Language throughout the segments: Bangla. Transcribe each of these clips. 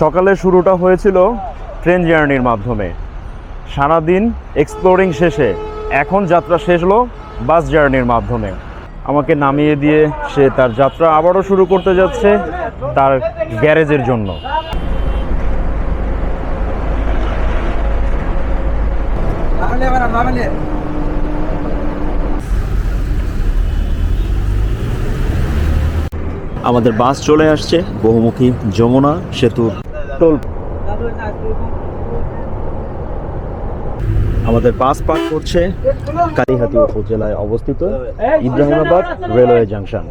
সকালে শুরুটা হয়েছিল ট্রেন জার্নির মাধ্যমে। সারাদিন এক্সপ্লোরিং শেষে এখন যাত্রা শেষ হলো বাস জার্নির মাধ্যমে। আমাকে নামিয়ে দিয়ে সে তার যাত্রা আবারও শুরু করতে যাচ্ছে তার গ্যারেজের জন্য। আমাদের বাস চলে আসছে, বহুমুখী যমুনা সেতুর টোল। আমাদের বাস পার্ক করছে কালীহাতি উপজেলায় অবস্থিত ইব্রাহিমাবাদ রেলওয়ে জাংশন।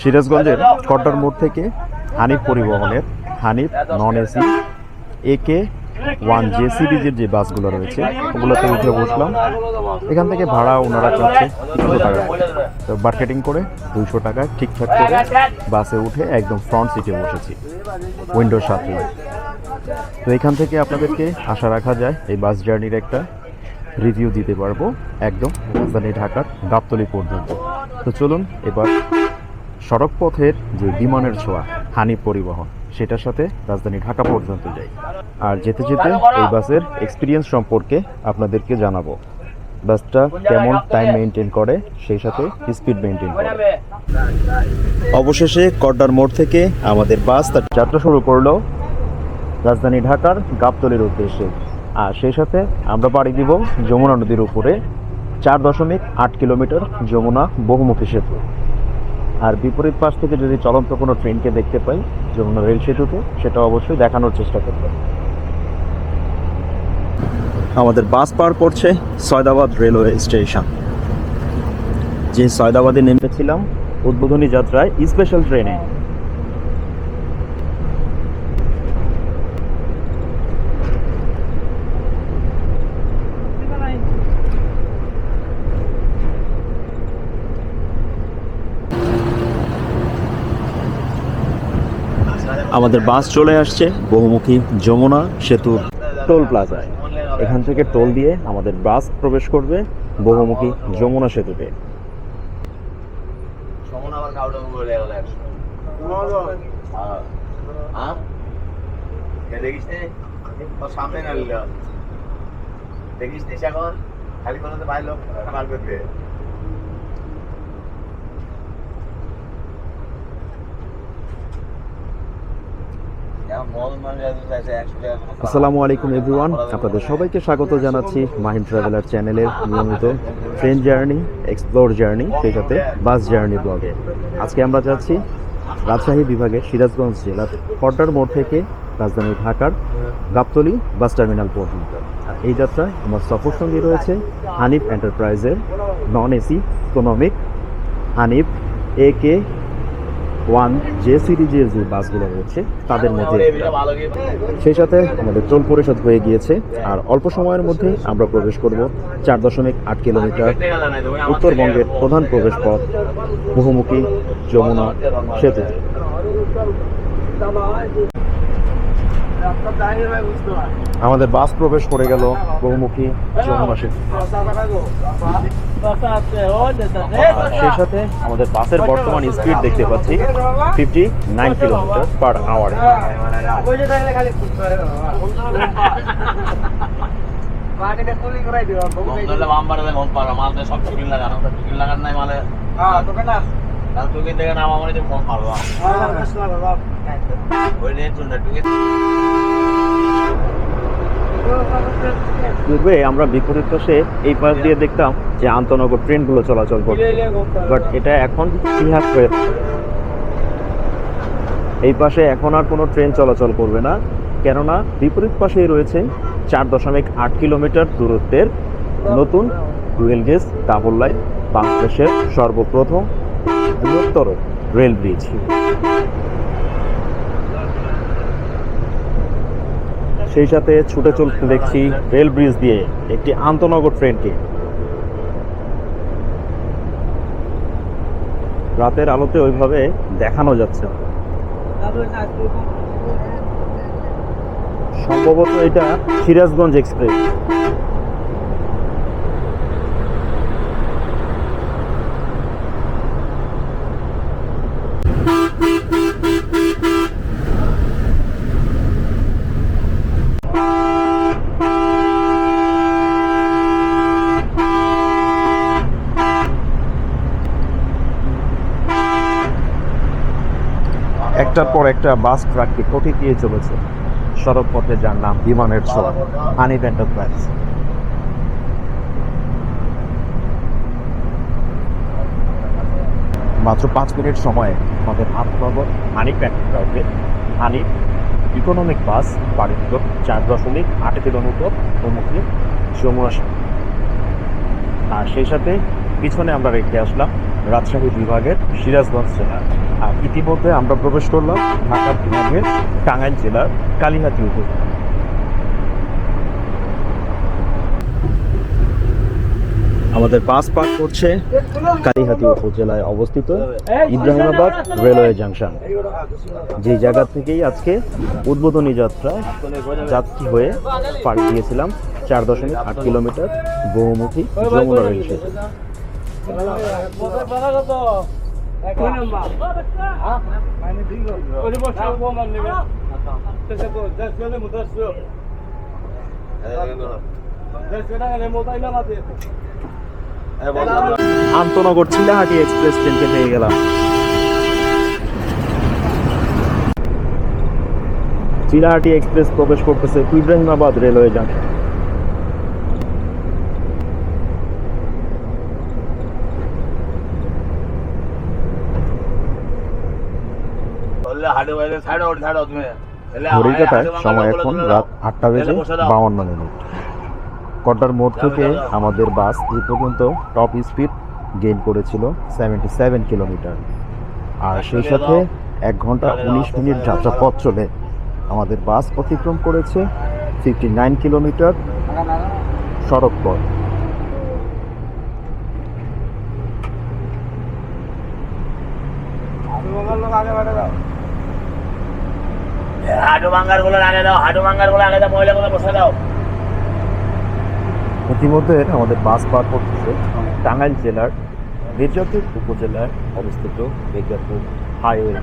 সিরাজগঞ্জের কট্টার মোড় থেকে হানিফ পরিবহনের Hanif non AC AK one J সিরিজের যে বাসগুলো রয়েছে, ওগুলোতে উঠে বসলাম। এখান থেকে ভাড়া ওনারা চাচ্ছে দুশো টাকা। তো মার্কেটিং করে দুইশো টাকায় ঠিকঠাক করে বাসে উঠে একদম ফ্রন্ট সিটে বসেছি উইন্ডোর সাথে তো এখান থেকে আপনাদেরকে আশা রাখা যায়, এই বাস জার্নির একটা রিভিউ দিতে পারব, একদম রাজধানী ঢাকার গাবতলি পর্যন্ত। তো চলুন এবার সড়ক পথের যে বিমানের ছোঁয়া হানি পরিবহন। সেটার সাথে রাজধানী ঢাকা পর্যন্ত যাই। আর যেতে যেতে এই বাসের এক্সপিরিয়েন্স সম্পর্কে আপনাদেরকে জানাব। বাসটা কেমন টাইম মেনটেন করে, সেই সাথে স্পিড মেনটেন করে। অবশেষে কড্ডার মোড় থেকে আমাদের বাস তার যাত্রা শুরু করল রাজধানী ঢাকার গাবতলির উদ্দেশ্যে। আর সেই সাথে আমরা পাড়ি দিব যমুনা নদীর উপরে, চার দশমিক আট কিলোমিটার যমুনা বহুমুখী সেতু। আর বিপরীত পাশ থেকে যদি চলন্ত কোনো ট্রেনকে দেখতে পাই, যেমন রেল সেতুতে, সেটা অবশ্যই দেখানোর চেষ্টা করব। আমাদের বাস পার করছে সয়দাবাদ রেলওয়ে স্টেশন। যে সয়দাবাদে নেমেছিলাম, উদ্বোধনী যাত্রায় স্পেশাল ট্রেনে আমাদের বাস চলে আসছে বহুমুখী যমুনা সেতুর টোল প্লাজায়। এখান থেকে টোল দিয়ে আমাদের বাস প্রবেশ করবে বহুমুখী যমুনা সেতুতে। দেখিস খালি কোনো বাইর লোক করবে আসসালামু আলাইকুম, এভরিওয়ান। আপনাদের সবাইকে স্বাগত জানাচ্ছি মাহিম ট্রাভেলার চ্যানেলের নিয়মিত ট্রেন জার্নি এক্সপ্লোর জার্নি সেই সাথে বাস জার্নি ব্লগে। আজকে আমরা যাচ্ছি রাজশাহী বিভাগের সিরাজগঞ্জ জেলার কট্টার মোড় থেকে রাজধানী ঢাকার গাবতলি বাস টার্মিনাল পর্যন্ত। এই যাত্রায় আমার সফর সঙ্গী রয়েছে হানিফ এন্টারপ্রাইজের non AC economic Hanif A K one যে সিরিজের যে বাসগুলো রয়েছে তাদের মধ্যে সেই সাথে আমাদের টোল পরিশোধ হয়ে গিয়েছে, আর অল্প সময়ের মধ্যে আমরা প্রবেশ করব চার দশমিক আট কিলোমিটার উত্তরবঙ্গের প্রধান প্রবেশ পথ বহুমুখী যমুনা সেতুতে আমাদের বাস প্রবেশ করে গেল বহুমুখী সেতু সেই সাথে আমাদের বাসের বর্তমান স্পিড দেখতে পাচ্ছি ফিফটি নাইন কিলোমিটার পার আওয়ারে লাগান নাই মালে পারবা আমরা বিপরীত পাশে এই পাশ দিয়ে দেখতাম যে আন্তনগর ট্রেনগুলো চলাচল করছে। বাট এটা এখন ইতিহাস হয়ে এই পাশে এখন আর কোনো ট্রেন চলাচল করবে না। কেননা বিপরীত পাশেই রয়েছে চার দশমিক আট কিলোমিটার দূরত্বের নতুন ডুয়েল গেজ ডাবল লাইন বাংলাদেশের সর্বপ্রথম বৃহত্তর রেল ব্রিজ। সেই সাথে ছুটে চলতে দেখছি রেল ব্রিজ দিয়ে একটি আন্তনগর ট্রেনকে। রাতের আলোতে ওইভাবে দেখানো যাচ্ছে সম্ভবত এটা সিরাজগঞ্জ এক্সপ্রেস। একটার পর একটা বাস ট্রাককে দিয়ে চলেছে সড়ক পথে যার নাম বিমানের ছোঁয়া হানিফ এন্টারপ্রাইজ মাত্র পাঁচ মিনিট সময়ে আমাদের হাতনগর হানিফ এন্টারপ্রাইজে হানিফ ইকোনমিক বাস বাড়িত্ব চার দশমিক আট কিলোমিটার সম্মুখে যমুনা। আর সেই সাথে পিছনে আমরা রেখে আসলাম রাজশাহী বিভাগের সিরাজগঞ্জ জেলা। আর ইতিমধ্যে আমরা প্রবেশ করলাম ঢাকা বিভাগের টাঙ্গাইল জেলার কালিহাতি উপজেলা। আমাদের বাস পার্ক করছে কালিহাতি উপজেলায় অবস্থিত ইব্রাহিমাবাদ রেলওয়ে জাংশন। যে জায়গা থেকেই আজকে উদ্বোধনী যাত্রায় যাত্রী হয়ে পাড়ি দিয়েছিলাম, চার দশমিক আট কিলোমিটার বহুমুখী যমুনা রেল সেতু। আন্তনগর চিলাহাটি এক্সপ্রেস ট্রেনকে পেয়ে গেলাম। চিলাহাটি এক্সপ্রেস প্রবেশ করতেছে ইব্রাহিমাবাদ রেলওয়ে জাংশন। সময় এখন রাত আটটা বেজে বাউন্ন মিনিট। কটার মোড় থেকে আমাদের বাস এই পর্যন্ত টপ স্পিড গেইন করেছিল সেভেন্টি সেভেন কিলোমিটার আর সেই সাথে এক ঘণ্টা উনিশ মিনিট যাত্রা পথ চলে। আমাদের বাস অতিক্রম করেছে ফিফটি নাইন কিলোমিটার সড়ক পথ। হাঁটু ভাঙ্গারগুলো আগে দাও, হাঁটু ভাঙ্গারগুলো আগে দাও মহিলা গুলো বসে দাও। ইতিমধ্যে আমাদের বাস পার করতেছে টাঙ্গাইল জেলার মির্জাপুর উপজেলায় অবস্থিত মির্জাপুর হাইওয়ে।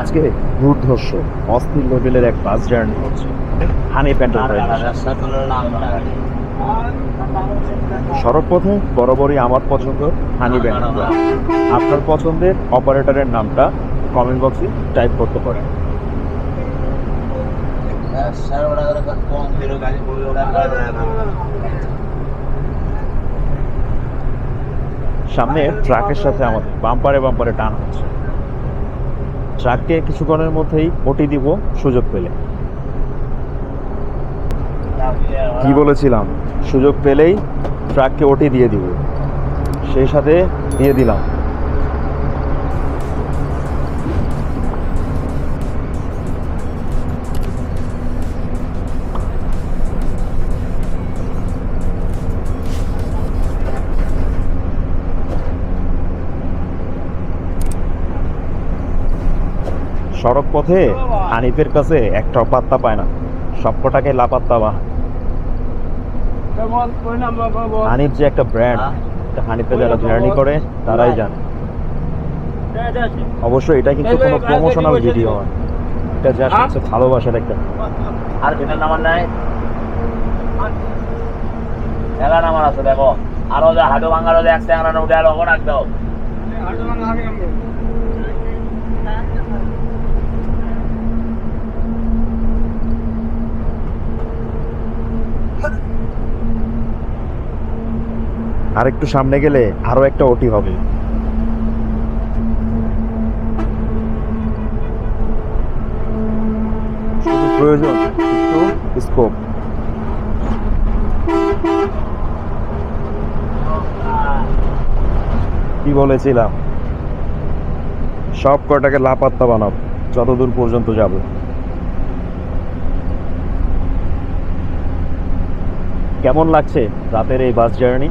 আজকে দুর্ধর্ষ, অস্থির লেভেলের এক বাস জার্নি হচ্ছে। হানি প্যান্ডেল সড়ক পথে বরাবরই আমার পছন্দ হানি ব্যান্ড। আপনার পছন্দের অপারেটরের নামটা কমেন্ট বক্সে টাইপ করতে পারেন। সামনে ট্রাকের সাথে আমাদের বাম্পারে বাম্পারে টান হচ্ছে। ট্রাককে কিছুক্ষণের মধ্যেই ওটি দিব সুযোগ পেলে। কি বলেছিলাম? সুযোগ পেলেই ট্রাককে ওটি দিয়ে দিব। সেই সাথে দিয়ে দিলাম। সড়ক পথে হানিফের কাছে একটা পাত্তা পায় না। সবকটাকে লাপাত্তা বা হানিফ যে একটা ব্র্যান্ড হানিফে যারা জার্নি করে তারাই জানে। অবশ্যই এটা কিন্তু কোনো প্রমোশনাল ভিডিও নয় এটা জাস্ট হচ্ছে ভালোবাসার একটা। আর যেটা নামার নাই? এলা নামার আছে দেখো। আরও যা হাঁটু ভাঙ্গার হলে এক ট্যাংরা উঠে আর ওখানে রাখ দাও আর একটু সামনে গেলে আরও একটা ওটি হবে। প্রয়োজন স্কোপ কি বলেছিলাম? সব কটাকে লাপাত্তা বানাবো, যতদূর পর্যন্ত যাবে। কেমন লাগছে রাতের এই বাস জার্নি?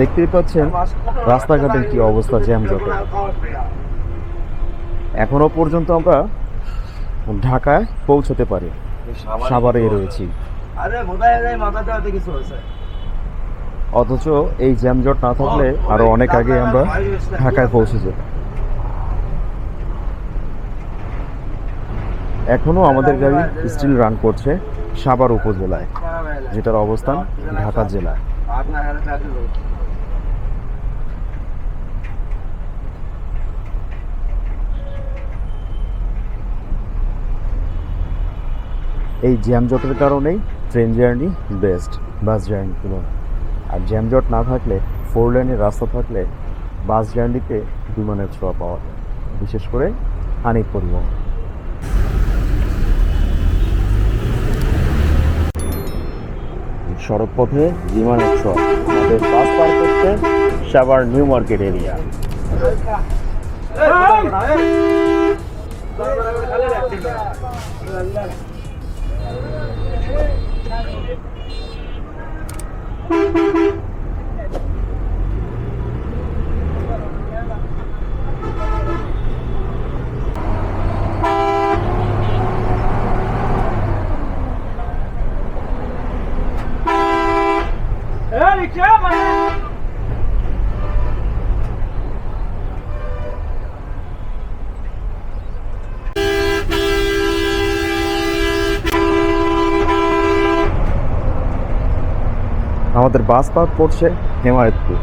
দেখতেই পাচ্ছেন রাস্তাঘাটের কি অবস্থা জ্যামজটের এখনও পর্যন্ত আমরা ঢাকায় পৌঁছতে পারি। সাভারে রয়েছি। অথচ এই জ্যামজট না থাকলে আরও অনেক আগে আমরা ঢাকায় পৌঁছে যেত এখনও আমাদের গাড়ি স্টিল রান করছে সাভার উপজেলায় যেটার অবস্থান ঢাকা জেলায় আপনার হাতে চাকরি করছে এই জ্যামজটের কারণেই train journey best, bus journey তুলনায় আর জ্যামজট না থাকলে, ফোর লাইনের রাস্তা থাকলে বাস জার্নিতে বিমানের ছোঁয়া পাওয়া যায়, বিশেষ করে হানি পরিবহন। সড়ক পথে বিমানের ছোঁয়া, আমাদের বাস পার করতে সাভার নিউ মার্কেট এরিয়া। এই! Thank you. বাস পার্ক করছে হেমায়তপুর।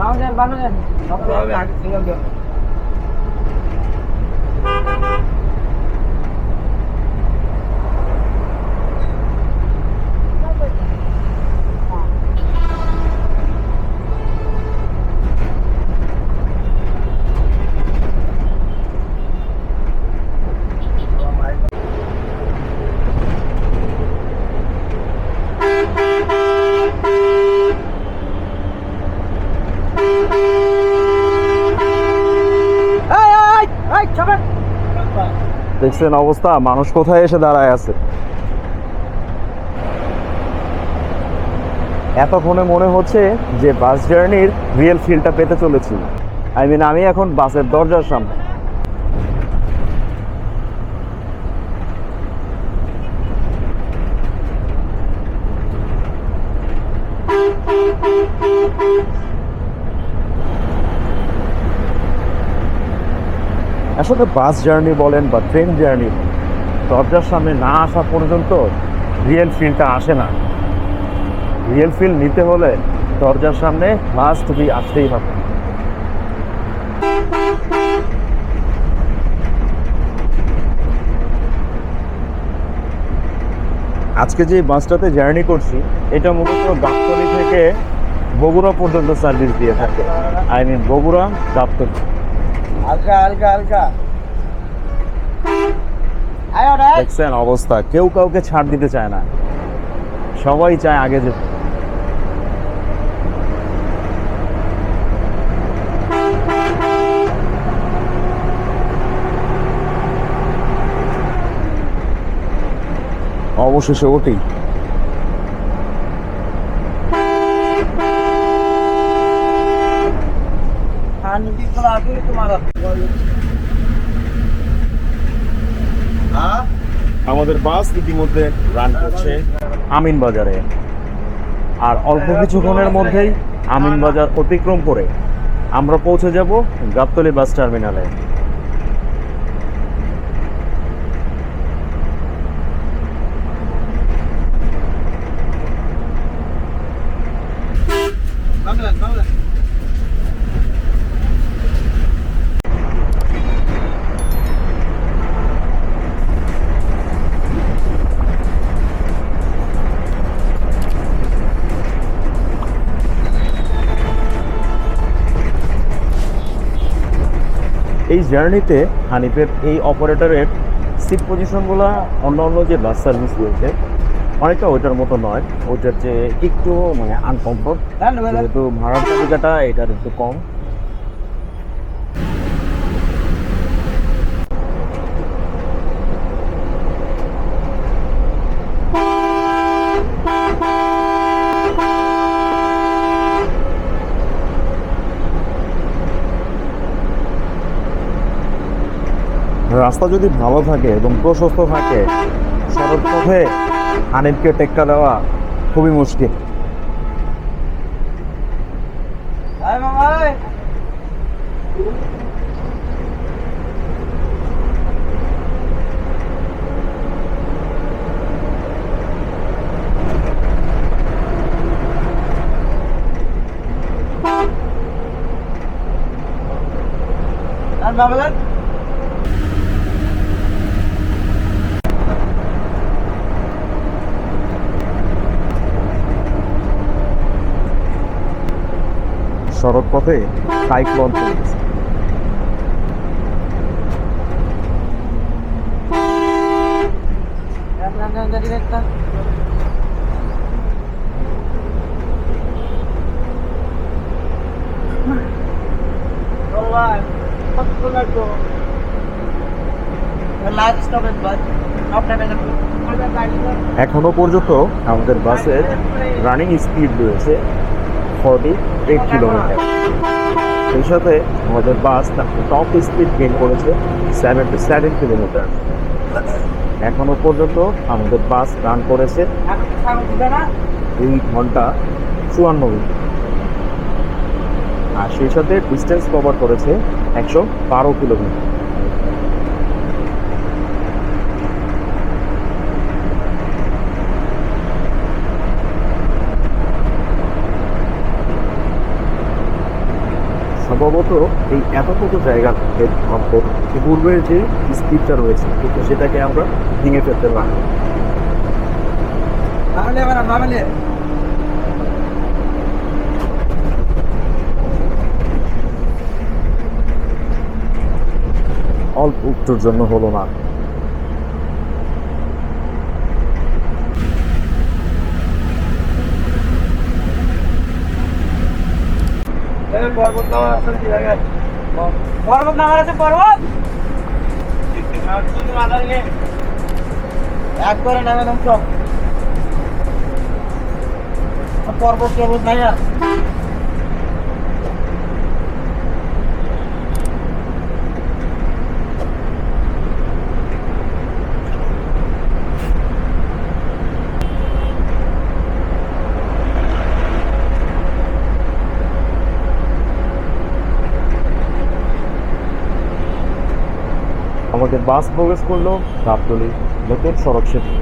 বাংলাদেশ বাংলাদেশ সব হবে আগে সিঙ্গেল দিও এই এই এই চবেন দেখছেন অবস্থা? মানুষ কোথায় এসে দাঁড়ায় আছে? এতক্ষণে মনে হচ্ছে যে বাস জার্নির রিয়েল ফিলটা পেতে চলেছি। আই মিন আমি এখন বাসের দরজার সামনে। আসলে বাস জার্নি বলেন বা ট্রেন জার্নি, দরজার সামনে না আসা পর্যন্ত রিয়েল ফিলটা আসে না। রিয়েল ফিল নিতে হলে দরজার সামনে মাস্ট বি আসতেই হবে। আজকে যে বাসটাতে জার্নি করছি, এটা মূলত গাবতলি থেকে বগুড়া পর্যন্ত সার্ভিস দিয়ে থাকে। I mean Bogura, Gabtali. হালকা হালকা হালকা। দেখছেন অবস্থা। কেউ কাউকে ছাড় দিতে চায় না। সবাই চায় আগে যেতে অবশেষে ওটি আমাদের বাস ইতিমধ্যে রান করছে আমিন বাজারে। আর অল্প কিছুক্ষণের মধ্যেই আমিন বাজার অতিক্রম করে আমরা পৌঁছে যাব গাবতলি বাস টার্মিনালে। জার্নিতে হানিফের এই অপারেটরের সিট পজিশনগুলো অন্য অন্য যে বাস সার্ভিস রয়েছে অনেকটা ওইটার মতো নয়। ওইটার যে একটু মানে আনকমফোর্ট যেহেতু ভাড়ার তালিকাটা এটার একটু কম। রাস্তা যদি ভালো থাকে এবং প্রশস্ত থাকে সড়ক পথে আনিলকে টেক্কা দেওয়া খুবই মুশকিল আয় মামা আয়। আর বাবা যান। সড়ক পথে সাইক্লোন চলছে যান, যান, যান, যান, direct যান। চল ভাই, কত লাগবে? Last stoppage ভাই। Stop নেবে না। আমাদের গাড়ি তো- এখনও পর্যন্ত আমাদের বাসের রানিং স্পিড রয়েছে ফর্টি এইট কিলোমিটার। সেই সাথে আমাদের বাস টপ স্পিড গেইন করেছে সেভেন্টি সেভেন কিলোমিটার এখনও পর্যন্ত আমাদের বাস রান করেছে? দুই ঘণ্টা চুয়ান্ন মিনিট। আর সেই সাথে ডিস্টেন্স কভার করেছে একশো বারো কিলোমিটার। সম্ভবত এই এতটুকু জায়গা থেকে আমাদের পূর্বের যে স্পিডটা রয়েছে কিন্তু সেটাকে আমরা ভেঙে ফেলতে পারি। অল্প উত্তর জন্য হলো না এই পর্বত নামার আছে কি জায়গায়? পর্বত নামার আছে পর্বত? এক করে নামে নাম সব পর্বত পর্বত নাই আর। আমাদের বাস প্রবেশ করল গাবতলি নতুন সড়ক সেতু।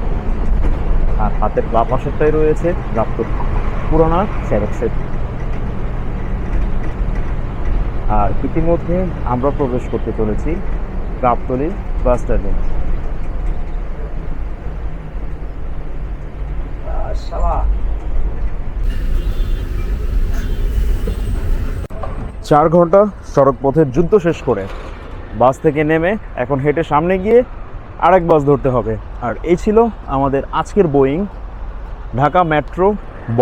আর হাতের বা পাশেরটাই রয়েছে গাবতলি পুরানা সড়ক সেতু। আর ইতিমধ্যে আমরা প্রবেশ করতে চলেছি গাবতলি বাস স্ট্যান্ডে। চার ঘণ্টা সড়ক পথের যুদ্ধ শেষ করে বাস থেকে নেমে এখন হেঁটে সামনে গিয়ে আরেক বাস ধরতে হবে। আর এই ছিল আমাদের আজকের বোয়িং। ঢাকা মেট্রো ব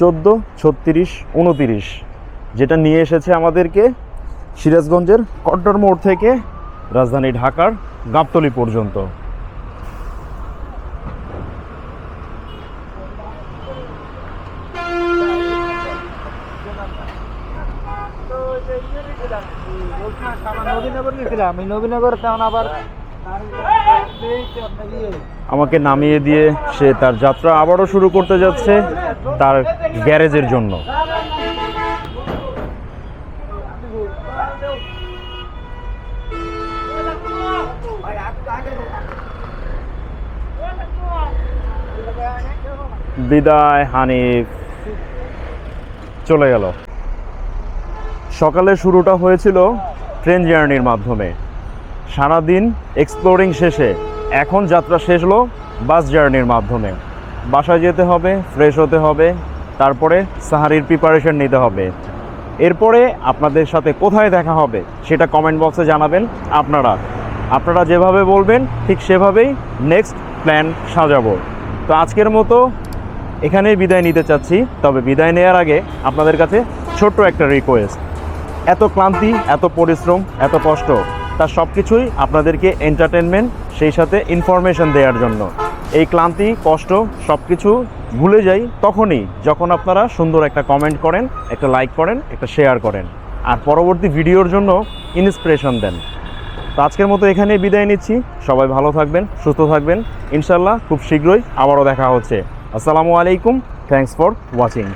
চোদ্দ, ছত্রিশ, উনতিরিশ, যেটা নিয়ে এসেছে আমাদেরকে সিরাজগঞ্জের কট্টর মোড় থেকে রাজধানী ঢাকার গাবতলি পর্যন্ত। আমাকে নামিয়ে দিয়ে সে তার যাত্রা আবারও শুরু করতে যাচ্ছে তার গ্যারেজের জন্য। বিদায় হানিফ। চলে গেল। সকালে শুরুটা হয়েছিল ট্রেন জার্নির মাধ্যমে। সারাদিন এক্সপ্লোরিং শেষে এখন যাত্রা শেষ হলো বাস জার্নির মাধ্যমে। বাসায় যেতে হবে ফ্রেশ হতে হবে, তারপরে সাহারির প্রিপারেশন নিতে হবে। এরপরে আপনাদের সাথে কোথায় দেখা হবে সেটা কমেন্ট বক্সে জানাবেন আপনারা। আপনারা যেভাবে বলবেন ঠিক সেভাবেই নেক্সট প্ল্যান সাজাবো। তো আজকের মতো এখানেই বিদায় নিতে চাচ্ছি। তবে বিদায় নেওয়ার আগে আপনাদের কাছে ছোট্ট একটা রিকোয়েস্ট এত ক্লান্তি, এত পরিশ্রম, এত কষ্ট তার সব কিছুই আপনাদেরকে এন্টারটেনমেন্ট সেই সাথে ইনফরমেশন দেওয়ার জন্য। এই ক্লান্তি, কষ্ট সব কিছু ভুলে যাই তখনই যখন আপনারা সুন্দর একটা কমেন্ট করেন, একটা লাইক করেন, একটা শেয়ার করেন। আর পরবর্তী ভিডিওর জন্য ইন্সপিরেশন দেন। তো আজকের মতো এখানেই বিদায় নিচ্ছি। সবাই ভালো থাকবেন, সুস্থ থাকবেন। ইনশাল্লাহ খুব শীঘ্রই আবারও দেখা হচ্ছে। আসসালামু আলাইকুম। Thanks for watching